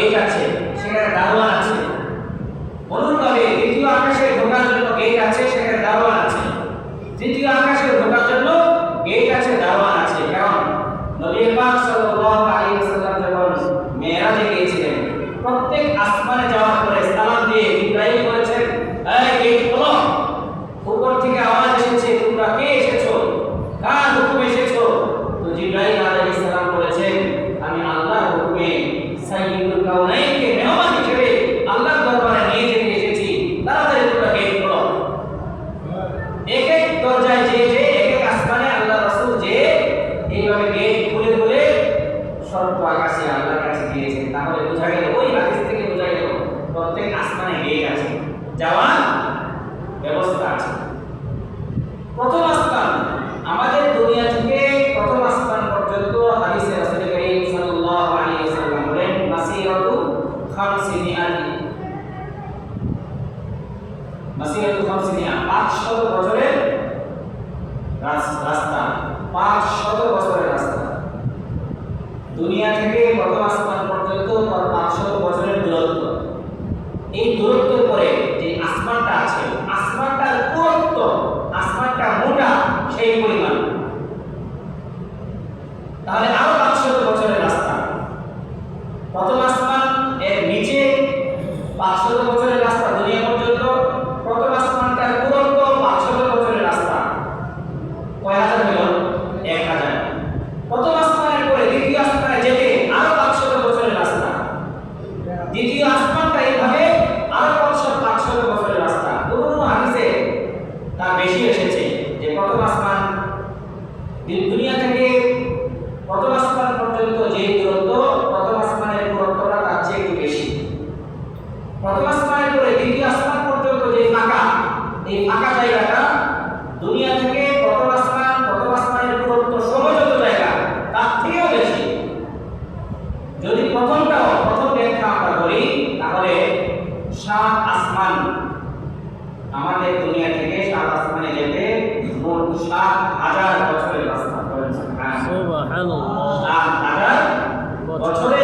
Gate আছে, সেখানে দারোয়ান আছে। অনুরূপভাবে দ্বিতীয় আকাশে ঢোকার জন্য গেট আছে, সেখানে দারোয়ান আছে। দ্বিতীয় আকাশ আসমানে বেগ আছে, যাওয়ার ব্যবস্থা আছে। প্রথম আসমান আমাদের দুনিয়া থেকে প্রথম আসমান পর্যন্ত হাদিসে রাসূল করিম সাল্লাল্লাহু আলাইহি ওয়াসাল্লাম বলেন, মাসিরাতু খামসিনিয়াত মাসিরাতু খামসিনিয়া 500 বছরের রাস্তা 500 বছরের এই পরিমাণ। তাহলে আরও পাঁচশো বছরের রাস্তা। প্রথম আসমান এর নিচে পাঁচশো বছরের রাস্তা দুনিয়া পর্যন্ত। কত প্রথম আসমানটা পুরন্ত পাঁচশো বছরের রাস্তা। কয় হাজার হইল এক হাজার। প্রথম আসমানের পরে দ্বিতীয় আসমানে যেতে আরও পাঁচশো বছরের রাস্তা। দ্বিতীয় আসমানটা এইভাবে আরও পাঁচশো পাঁচশো বছরের রাস্তা। পুরনো হাদিসে তা বেশি এসেছে। Jadi kalau di dunia cengki সাত হাজার বছরের রাস্তা করেছেন। হ্যাঁ। বছরে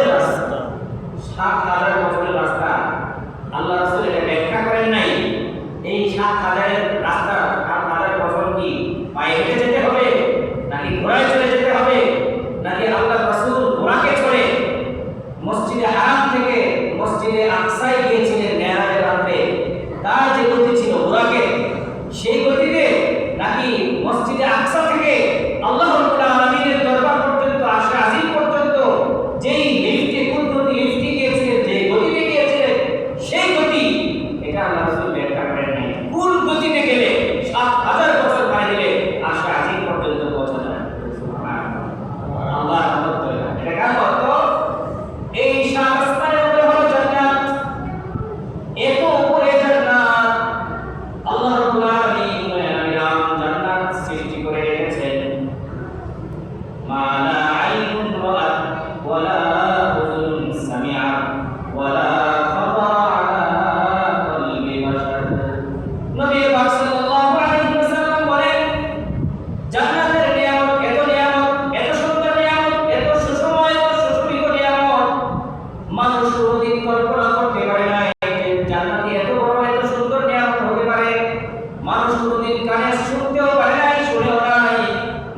কানে শুনতেও পারে নাই, শুনেও নাই।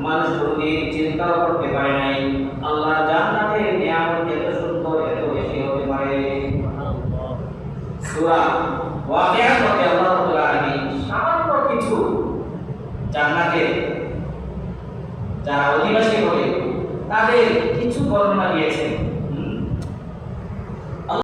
মানুষ কোনোদিন চিন্তাও করতে পারে নাই। আল্লাহ জান্নাতের নিয়ামত এত সুন্দর, এত বেশি হতে পারে। সূরা ওয়াকিয়ার মধ্যে আল্লাহ তাআলা আমি সামান্য কিছু জান্নাতে যারা অধিবাসী হবে তাদের কিছু বর্ণনা দিয়েছেন।